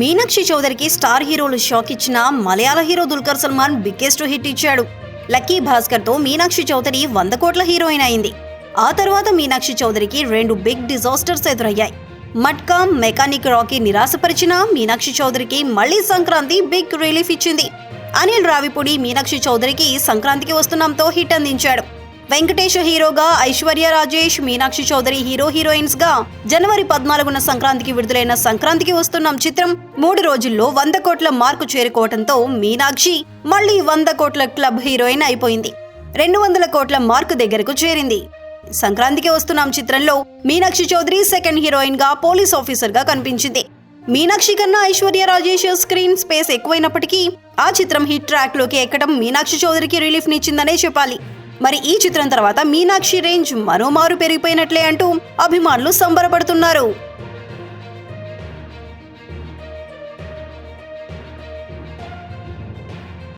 మీనాక్షి చౌదరికి స్టార్ హీరోలు షాక్ ఇచ్చిన మలయాళ hero Dulquer Salmaan biggest hit ఇచ్చాడు. లక్కీ భాస్కర్తో మీనాక్షి చౌదరి వంద కోట్ల హీరోయిన్ అయింది. ఆ తర్వాత మీనాక్షి చౌదరికి రెండు బిగ్ డిజాస్టర్స్ ఎదురయ్యాయి. మట్కా మెకానిక్ రాకీ నిరాశపరిచిన మీనాక్షి చౌదరికి మళ్ళీ సంక్రాంతి బిగ్ రిలీఫ్ ఇచ్చింది. అనిల్ రావిపూడి మీనాక్షి చౌదరికి సంక్రాంతికి వస్తున్నాంతో హిట్ అందించాడు. వెంకటేష్ హీరోగా ఐశ్వర్య రాజేష్ మీనాక్షి చౌదరి హీరో హీరోయిన్స్గా జనవరి పద్నాలుగున సంక్రాంతికి విడుదలైన సంక్రాంతికి వస్తున్నాం చిత్రం మూడు రోజుల్లో వంద కోట్ల మార్కు చేరుకోవడంతో మీనాక్షి మళ్ళీ వంద కోట్ల క్లబ్ హీరోయిన్ అయిపోయింది. రెండు వందల కోట్ల మార్కు దగ్గరకు చేరింది. సంక్రాంతికి వస్తున్నాం చిత్రంలో మీనాక్షి చౌదరి సెకండ్ హీరోయిన్గా పోలీస్ ఆఫీసర్గా కనిపించింది. మీనాక్షి కన్నా ఐశ్వర్య రాజేష్ స్క్రీన్ స్పేస్ ఎక్కువైనప్పటికీ ఆ చిత్రం హిట్ ట్రాక్లోకి ఎక్కడం మీనాక్షి చౌదరికి రిలీఫ్ నిచ్చిందనే చెప్పాలి. మరి ఈ చిత్రం తర్వాత మీనాక్షి రేంజ్ మరోమారు పెరిగిపోయినట్లే అంటూ అభిమానులు సంబరపడుతున్నారు.